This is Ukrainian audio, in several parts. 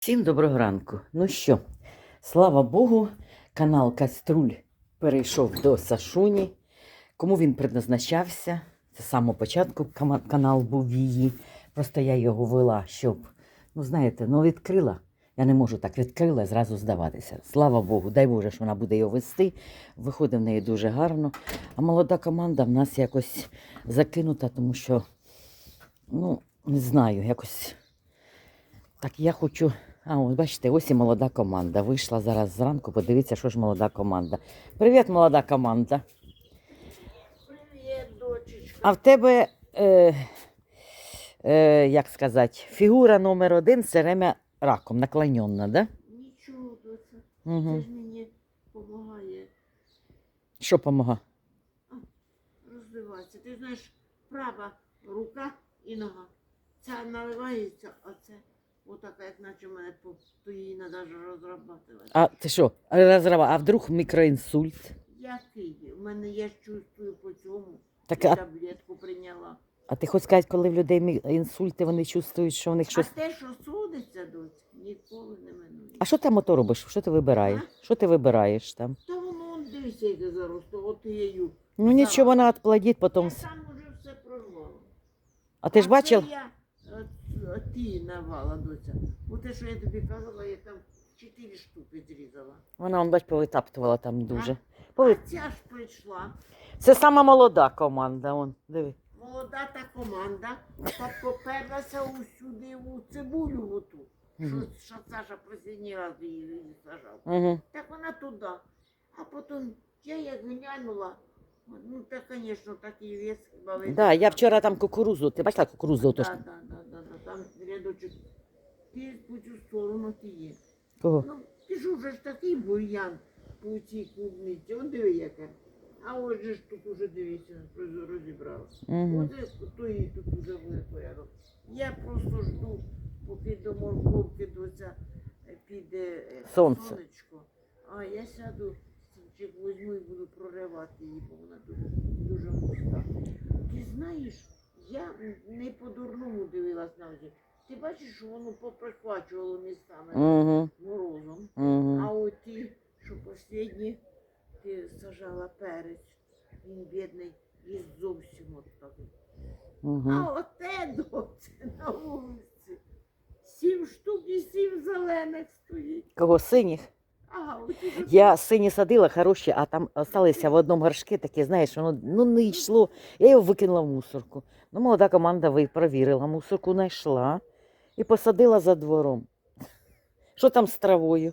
Всім доброго ранку. Ну що, слава Богу, канал Каструль перейшов до Сашуні. Кому він предназначався? Це з самого початку канал був її. Просто я його вела, щоб, ну знаєте, ну відкрила. Я не можу так відкрила і зразу здаватися. Слава Богу, дай Боже, що вона буде його вести. Виходить в неї дуже гарно. А молода команда в нас якось закинута, тому що, ну, не знаю, якось. Так я хочу. А, ось бачите, ось і молода команда. Вийшла зараз зранку, подивіться, що ж молода команда. Привіт, молода команда. Привіт, дочечка. А в тебе, е, е, як сказати, фігура номер один все время раком, наклонена, да? Нічого, доця. Угу. Це ж мені допомагає Що помога? розвиватися. Ти знаєш, права рука і нога. Ця наливається, а це отака, як наче мене по- то її треба ж розрабатувати. А ти що, розрава, а вдруг мікроінсульт? Який? У мене я чувствую по цьому. Так, Я а, таблетку прийняла. а ти хочеш сказати, коли в людей мі- інсульти, вони чувствують, що в них щось. А те, що судиться, доць, ніколи не минує. А що там ото робиш? Що ти вибираєш? Що ти вибираєш там? Та воно, он, дивися, яке заросло, от її. Ну нічого, вона відплодить потім. Я сам уже все прорвала. А ти ж це бачив? Я от ті навала доця. Бо те, що я тобі казала, я там чотири штуки зрізала. Вона, он, бач, повитаптувала там дуже. А Пови... ця ж прийшла. Це сама молода команда, он, диви. Молода та команда, так поперлася усюди у цибулю оту. Що, Мгм. що Саша раз її сажав. Угу. Так вона туди. А потім я як глянула, ну так, звісно, такий вес бавить. Да, я вчора там кукурузу, ти бачила кукурузу? Так, так, так, так, так, там рядочок. Ти по цю сторону ти є. Кого? Ну, ти ж уже ж такий бур'ян по цій клубниці. Он диви яке. А ось же ж тут уже дивися, роз- розібрала. Угу. Оце то і тут уже виходило. Я просто жду, поки до морковки доця е, піде е, Сонце. сонечко. А я сяду, стільчик візьму і буду проривати її, бо вона дуже, дуже густа. Ти знаєш, я не по-дурному дивилась на очі. Ти бачиш, що воно поприхвачувало містами Угу. морозом. Угу. А от ті, що останні, ти сажала перець, він бідний і зовсім от такий. Угу. А оте доце на вулиці. Сім штук і сім зелених стоїть. Кого синіх? Я сині садила хороші, а там залишилися в одному горшки такі, знаєш, воно ну, не йшло. Я його викинула в мусорку. Ну, молода команда провірила, мусорку знайшла і посадила за двором. Що там з травою?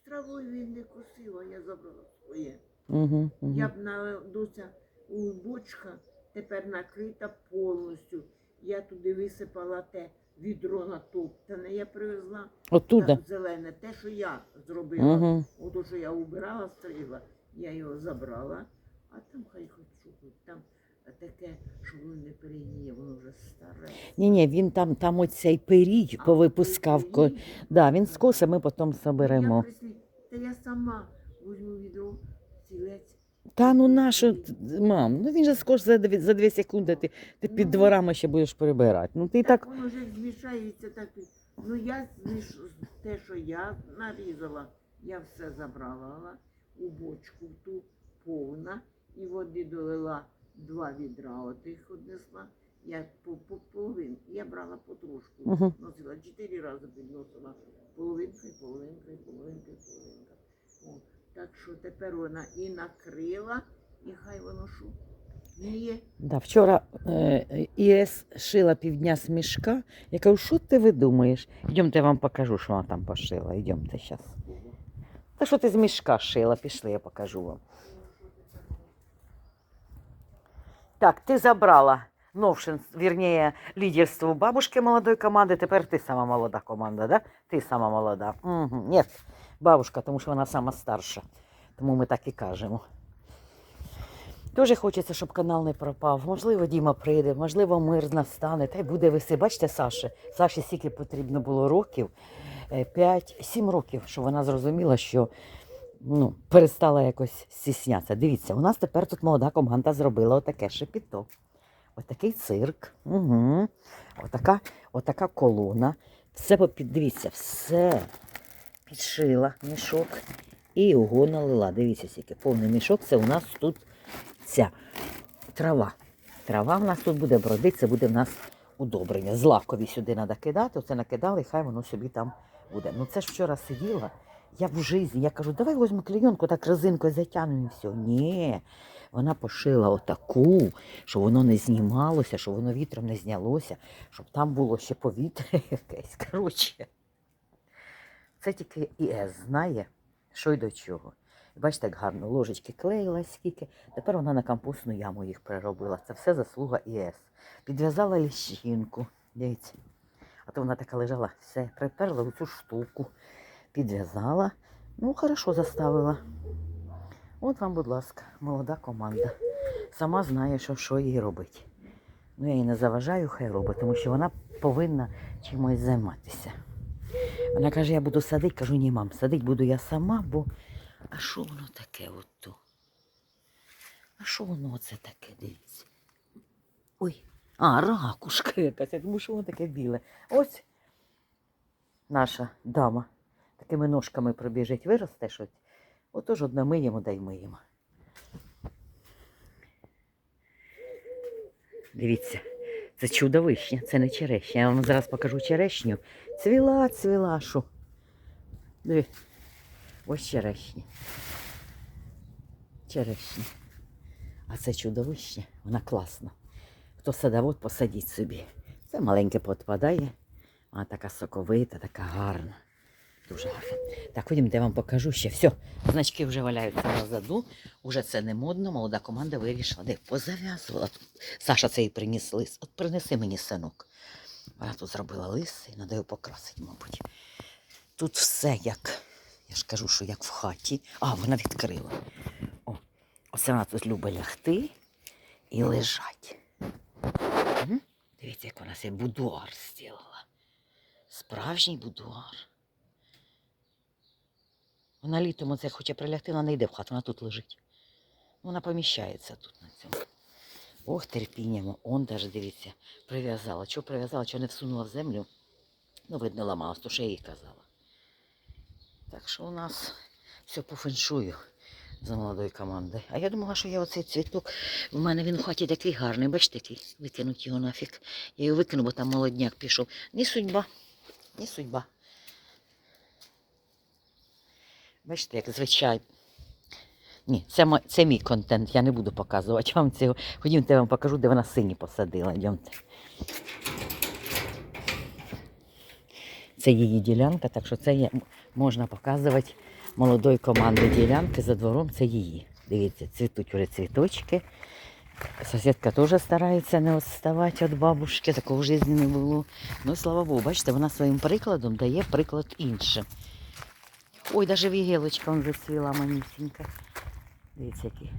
з травою він не косив, а я забрала своє. Угу, угу. Я б на доця у бочка тепер накрита повністю. Я туди висипала те відро натоптане. Я привезла Оттуда. та зелене, те, що я зробила. Угу. Ото, що я убирала, стригла, я його забрала, а там хай хоч там таке, що воно не перегніє, воно вже старе. Ні, ні, він там, там оцей перій повипускав. ко- Да, він скоса, ми потім соберемо. Я прислі... Та я сама візьму відро, стілець. Та ну нащо, мам, ну він же скош за дві, за дві секунди ти, ти під Ну. дворами ще будеш прибирати. Ну ти Так, так. воно вже змішається так. Ну я зміш... те, що я нарізала, я все забрала у бочку ту повна і води долила два відра отих однесла. Я по, по половин, я брала потрошку, Мгм. носила чотири рази підносила половинка, і половинка, і половинка, і половинка. Що тепер вона і накрила, і хай воно що. Да, вчора е, ІС шила півдня з мішка. Я кажу, що ти видумаєш? Йдемте, я вам покажу, що вона там пошила. Йдемте зараз. Та що ти з мішка шила? Пішли, я покажу вам. Так, ти забрала новшинство, вірніше, лідерство бабушки молодої команди, тепер ти сама молода команда, да? Ти сама молода. Угу. Ні, бабушка, тому що вона сама старша. Тому ми так і кажемо. Дуже хочеться, щоб канал не пропав. Можливо, Діма прийде, можливо, мир настане. Та й буде веси. Бачите, Саші, Саші стільки потрібно було років, 5-7 років, щоб вона зрозуміла, що ну, перестала якось стіснятися. Дивіться, у нас тепер тут молода команда зробила отаке шепіто. Отакий цирк. Угу. Отака, отака колона. Все попід, дивіться, все підшила мішок і його налила. Дивіться, скільки повний мішок. Це у нас тут ця трава. Трава в нас тут буде бродити, це буде в нас удобрення. Злакові сюди треба кидати, оце накидали, і хай воно собі там буде. Ну це ж вчора сиділа. Я в житті, я кажу, давай візьмемо клейонку, так резинкою затягнемо і все. Ні. Вона пошила отаку, щоб воно не знімалося, щоб воно вітром не знялося, щоб там було ще повітря якесь. Коротше, це тільки ІС знає, що й до чого. Бачите, як гарно ложечки клеїлась скільки. Тепер вона на компостну яму їх переробила. Це все заслуга ІС. Підв'язала ліщинку. Дивіться. А то вона така лежала, все, приперла в цю штуку, підв'язала. Ну, хорошо заставила. От вам, будь ласка, молода команда. Сама знає, що, що їй робити. Ну, я їй не заважаю, хай робить, тому що вона повинна чимось займатися. Вона каже, я буду садити, кажу, ні, мам, садити буду я сама, бо а що воно таке от? А що воно оце таке, дивіться? Ой, а, ракушка якась, я думаю, що воно таке біле. Ось наша дама такими ножками пробіжить, виросте щось. Отож одне миємо, дай миємо. Дивіться, це чудовище, це не черешня. Я вам зараз покажу черешню. Цвіла, цвіла, що. Диви. Ось черешня. Черешня. А це чудовище, вона класна. Хто садовод, посадіть собі. Це маленьке подпадає. Вона така соковита, така гарна. Дуже гарно. Так, ходім, я вам покажу ще. Все, значки вже валяються назаду. Уже це не модно. Молода команда вирішила, де позав'язувала. Саша це і приніс лис. От принеси мені синок. Вона тут зробила лис і треба його покрасити, мабуть. Тут все як. Я ж кажу, що як в хаті. А, вона відкрила. О, оце вона тут любить лягти і лежать. М? Дивіться, як вона себе будуар зробила. Справжній будуар. Вона літом оце хоче прилягти, вона не йде в хату, вона тут лежить. Вона поміщається тут на цьому. Ох, терпіння, он даже, дивіться, прив'язала. Чого прив'язала, чого не всунула в землю? Ну, видно, ламалась, то що я їй казала. Так що у нас все по феншую за молодою командою. А я думала, що я оцей цвіток, у мене він у хаті такий гарний, бачите, який, викинуть його нафіг. Я його викину, бо там молодняк пішов. Ні судьба, ні судьба. Бачите, як звичайно. Ні, це, мо- це мій контент, я не буду показувати вам цього. Ходімте, я вам покажу, де вона сині посадила. Йдемте. Це її ділянка, так що це є, можна показувати молодої команди ділянки за двором, це її. Дивіться, цвітуть вже цвіточки. Сусідка теж старається не відставати від бабушки, такого в житті не було. Ну, слава Богу, бачите, вона своїм прикладом дає приклад іншим. Ой, даже вігелочка он зацвіла манюсінька. Дивіться, які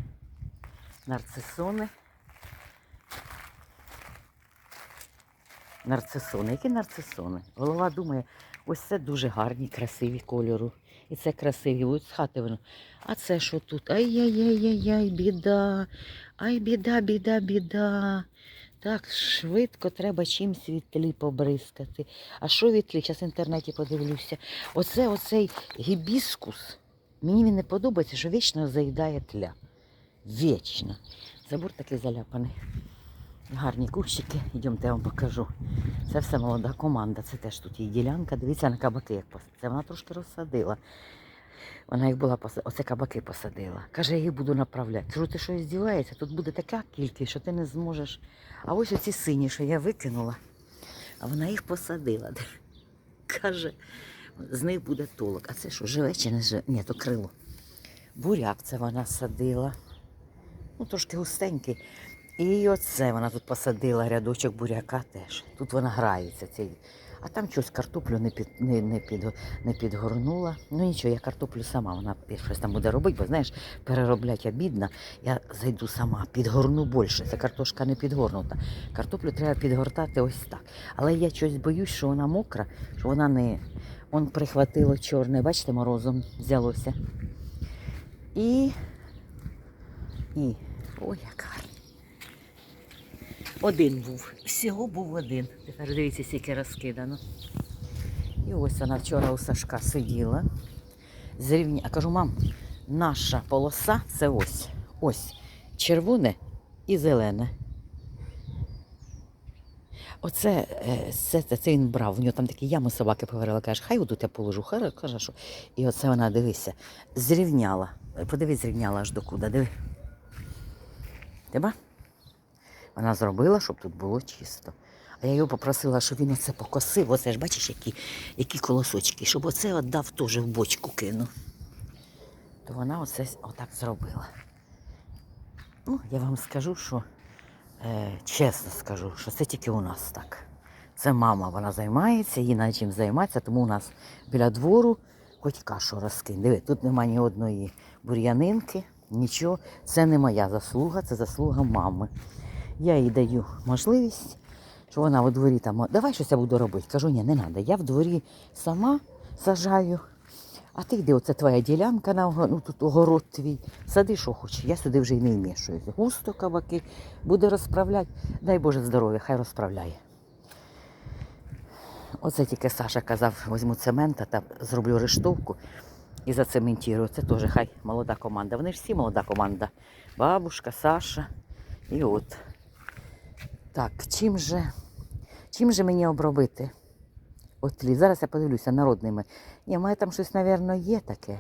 нарцисони. Нарцисони. Які нарцисони? Голова думає, ось це дуже гарні, красиві кольору. І це красиві, ось з хати воно. А це що тут? Ай-яй-яй-яй, біда. Ай, біда, біда, біда. Так, швидко треба чимсь від тлі побризкати. А що від тлі? Зараз в інтернеті подивлюся. Оце оцей гібіскус. Мені він не подобається, що вічно заїдає тля. Вічно. Забор такий заляпаний. Гарні кущики, йдемте я вам покажу. Це все молода команда, це теж тут її ділянка. Дивіться на кабаки, як. Це вона трошки розсадила. Вона їх була оце кабаки посадила. Каже, я їх буду направляти. Кажу, ти що здіваєшся? Тут буде така кількість, що ти не зможеш. А ось оці сині, що я викинула, а вона їх посадила. Каже, з них буде толок. А це що, живе чи не живе? Ні, то крило. Буряк це вона садила. Ну, трошки густенький. І оце вона тут посадила рядочок буряка теж. Тут вона грається. Цей. А там щось картоплю не, під, не, не, під, не підгорнула. Ну нічого, я картоплю сама, вона щось там буде робити, бо знаєш, перероблять обідно. Я зайду сама, підгорну більше. Ця картошка не підгорнута. Картоплю треба підгортати ось так. Але я щось боюсь, що вона мокра, що вона не. Он прихватило чорне, бачите, морозом взялося. І. І. Ой, як гарно. Один був. Всього був один. Тепер дивіться, скільки розкидано. І ось вона вчора у Сашка сиділа. Зрівня... А кажу, мам, наша полоса це ось. Ось червоне і зелене. Оце е, це, це, це він брав. У нього там такі ями собаки поговорила. Каже, хай отут я положу. Хай, каже, що. І оце вона, дивися, зрівняла. Подивись, зрівняла аж до куди. Диви. Тебе? Вона зробила, щоб тут було чисто. А я його попросила, щоб він оце покосив. Оце ж бачиш, які, які колосочки, щоб оце віддав теж в бочку кинув. То вона оце отак зробила. Ну, я вам скажу, що е, чесно скажу, що це тільки у нас так. Це мама, вона займається, їй на чим займатися, тому у нас біля двору хоч кашу розкинь. Диви, тут немає ні одної бур'янинки, нічого. Це не моя заслуга, це заслуга мами. Я їй даю можливість, що вона у дворі там, давай щось я буду робити. Кажу, ні, не треба. Я в дворі сама сажаю. А ти йди, оце твоя ділянка на ну, тут огород твій. Сади, що хочеш. Я сюди вже й не вмішуюся. Густо кабаки, буде розправляти. Дай Боже здоров'я, хай розправляє. Оце тільки Саша казав, візьму цемента та зроблю рештовку і зацементую. Це теж хай молода команда. Вони ж всі молода команда. Бабушка, Саша. І от. Так, чим же, чим же мені обробити? От тлі. Зараз я подивлюся народними. Ні, мене там щось, мабуть, є таке.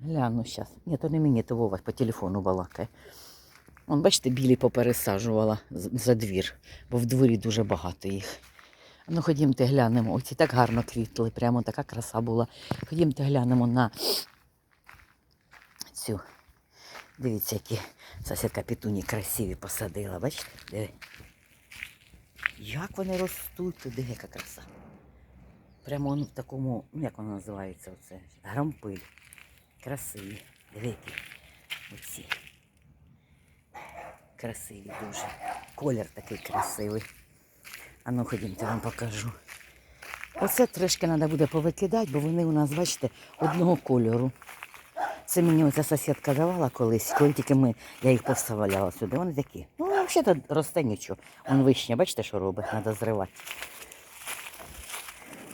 Гляну зараз. Ні, то не мені, то Вова по телефону балакає. Вон, бачите, білі попересаджувала за двір, бо в дворі дуже багато їх. Ну, ходімте глянемо. Оці так гарно квітли, прямо така краса була. Ходімте глянемо на цю. Дивіться, які сусідка петуні красиві посадила. Бачите? Диви. Як вони ростуть, туди яка краса. Прямо ну, в такому, ну як воно називається оце? Грампиль. Красиві. Диви, оці. Красиві дуже. Колір такий красивий. А ну ходімте, вам покажу. Оце трішки треба буде повикидати, бо вони у нас, бачите, одного кольору. Це мені оця сусідка давала колись, коли тільки ми, я їх поставляла сюди. Вони такі. Ну, взагалі росте нічого. Вон вишня, бачите, що робить? Треба зривати.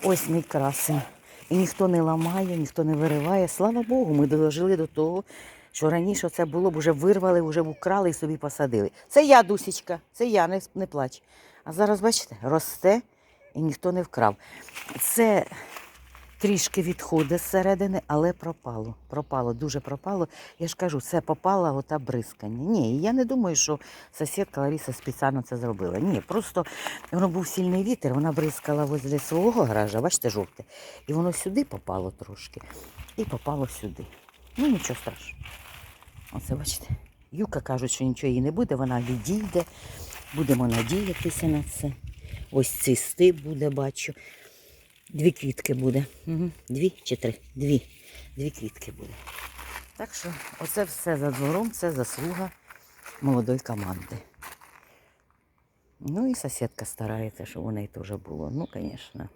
Ось мій красень. І ніхто не ламає, ніхто не вириває. Слава Богу, ми дожили до того, що раніше це було б вже вирвали, вже б украли і собі посадили. Це я, Дусічка, це я, не, не плач. А зараз, бачите, росте і ніхто не вкрав. Це трішки відходить зсередини, але пропало. Пропало, дуже пропало. Я ж кажу, це попала ота бризкання. Ні, я не думаю, що сусідка Лариса спеціально це зробила. Ні, просто воно був сильний вітер, вона бризкала возле свого гаража, бачите, жовте. І воно сюди попало трошки. І попало сюди. Ну, нічого страшного. Оце бачите. Юка кажуть, що нічого їй не буде, вона відійде. Будемо надіятися на це. Ось цисти буде, бачу. Дві квітки буде. Угу. Дві чи три? Дві. Дві квітки буде. Так що оце все за двором, це заслуга молодої команди. Ну і сусідка старається, щоб у неї теж було. Ну, звісно.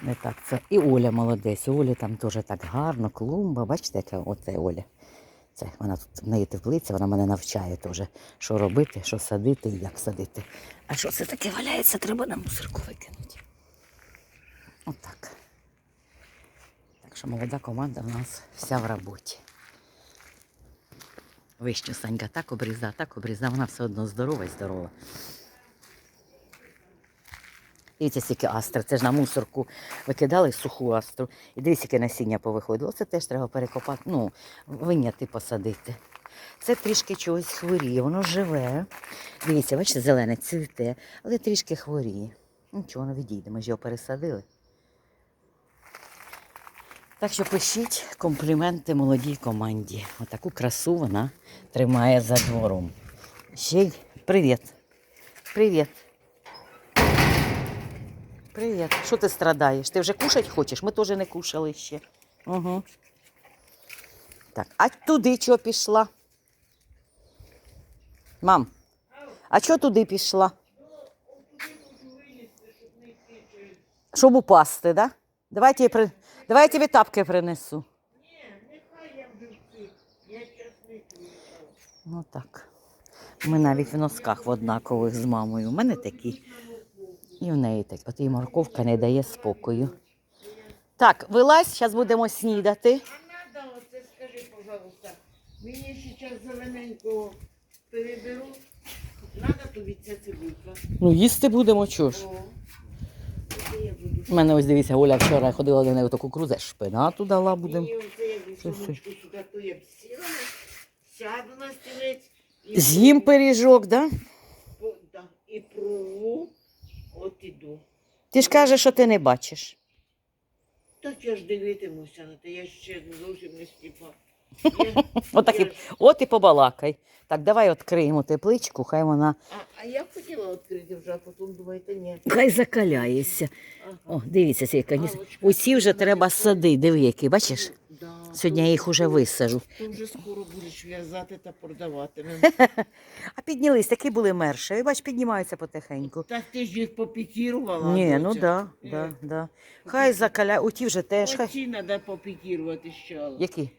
Не так це. І Оля молодець. У Олі там теж так гарно, клумба. Бачите, яка оце Оля. Це вона тут в неї теплиця, вона мене навчає теж, що робити, що садити і як садити. А що це таке валяється, треба на мусорку викинути. Отак. Так що молода команда у нас вся в роботі. Вищу Санька так обріза, так обріза, вона все одно здорова і здорова. Дивіться, скільки астри. Це ж на мусорку викидали суху астру. І дивіться, яке насіння повиходило. Це теж треба перекопати, ну, виняти, посадити. Це трішки чогось хворіє, воно живе. Дивіться, бачите, зелене цвіте, але трішки хворіє. Нічого, воно відійде, ми ж його пересадили. Так що пишіть компліменти молодій команді. Отаку красу вона тримає за двором. Ще й привіт. Привіт. Привіт. Що ти страдаєш? Ти вже кушать хочеш? Ми теж не кушали ще. Угу. Так, а туди чого пішла? Мам, а чого туди пішла? Щоб упасти, да? Давайте я, при... Давай я тобі тапки принесу. Ну так. Ми навіть в носках в однакових з мамою. У мене такі. І в неї так. От і морковка не дає спокою. Так, вилазь, зараз будемо снідати. А надо, оце скажи, пожалуйста, мені ще час зелененького переберу. Надо тобі ця цибулька. Ну, їсти будемо, чого ж. У мене ось дивіться, Оля вчора ходила до неї таку крузе, шпинату дала будемо. Мені оце я Це сумочку сюди, то я б сіла, сяду на стілець. і З'їм пиріжок, да? по- да, І прорву, от іду. Ти ж кажеш, що ти не бачиш. Так я ж дивитимуся на те, я ще зовсім не сліпа. Я- От, я і, ж- от і побалакай. Так, давай відкриємо тепличку, хай вона. А, а я хотіла відкрити вже, а потім думаєте, ні. Хай закаляється. Ага. О, дивіться, цей каніс. Усі вже треба сади, диви, які, бачиш? Сьогодні я їх уже висажу. Вже скоро будеш в'язати та продавати. А піднялись, такі були мерші. Бач, піднімаються потихеньку. Так ти ж їх попікірувала. Ні, ну доця. да, Е, да, да. Хай закаляє, у ті вже теж. Хай... Оці треба попікірувати ще. Які?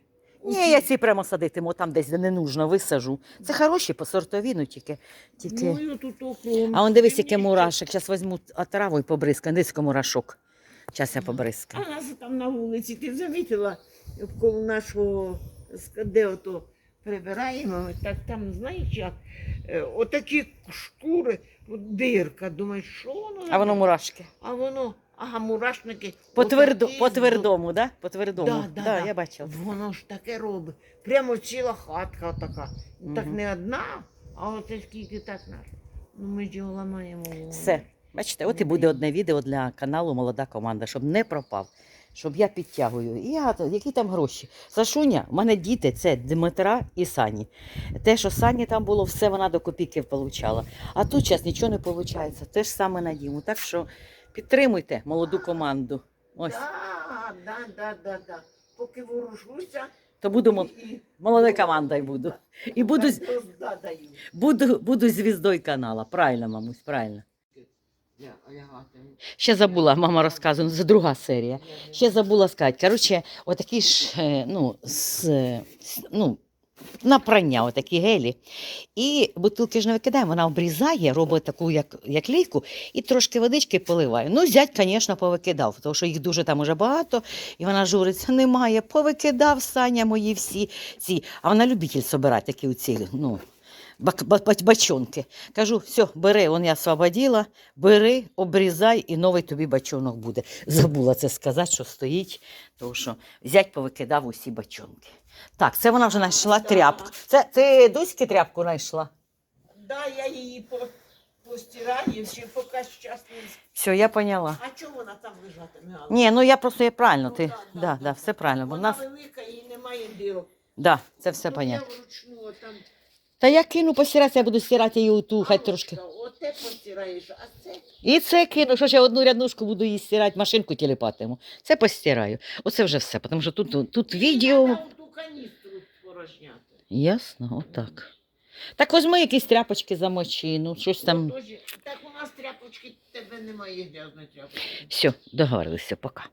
Ні, я ці прямо садитиму там десь, де не нужно, висажу. Це хороші по сортові, ну тільки. тільки... Ну, тут. А он дивись, Мені мурашок. Зараз візьму отраву і побризкаю. Дивись, який мурашок. Зараз я побризкаю. А нас там на вулиці, ти замітила, коло нашого, де ото прибираємо, так там, знаєш як, е, отакі шкури, от дирка, думаєш, що воно? А воно мурашки. А воно, ага, мурашники. По, твердо, по твердому, да? По твердому. Да, да, да. я бачила. Воно ж таке робить. Прямо ціла хатка така. Так не одна, а оце скільки так наш. Ну ми ж його ламаємо. Все. Бачите, от і буде одне відео для каналу Молода команда, щоб не пропав. Щоб я підтягую. І я, які там гроші? Сашуня, в мене діти це Дмитра і Сані. Те, що Сані там було, все вона до копійки получала. А тут зараз нічого не виходить. Те ж саме на Діму. Так що підтримуйте молоду команду. Ось. Да, да, да, да, да. Поки ворушуся, То буду молодою командою буду. І буду, буду, буду звіздою канала. Правильно, мамусь, правильно. Ще забула, мама розказує, це друга серія. Ще забула сказати. Коротше, отакі ж, е, ну, з, ну, на прання, отакі гелі. І бутилки ж не викидаємо, вона обрізає, робить таку, як, як лійку, і трошки водички поливає. Ну, зять, звісно, повикидав, тому що їх дуже там уже багато, і вона журиться, немає, повикидав Саня мої всі ці. А вона любитель собирати такі оці, ну, бачонки. Кажу, все, бери, он я освободила, бери, обрізай, і новий тобі бачонок буде. Забула це сказати, що стоїть, тому що зять повикидав усі бачонки. Так, це вона вже знайшла Да. тряпку. Це ти Дуськи тряпку знайшла? Да, я її по, постираю, ще поки час Все, я поняла. А чого вона там лежатиме? Алла? Ні, ну я просто я правильно, Ну, ти. да, Да, да, да, да. все правильно. Бо в Вона нас, велика і немає дирок. да, це все Ну, понятно. Я вручну там. Та я кину постирати, я буду стирати її оту, хай трошки. Оте постираєш, а це І це кину, що я одну ряднушку буду її стирати, машинку тіліпатиму. Це постираю. Оце вже все, тому що тут, тут відео. Треба ту каністру порожняти. Ясно, отак. Так візьми якісь тряпочки замочи, ну щось там. Отож, Так у нас тряпочки, тебе немає грязної тряпочки. Все, договорилися, пока.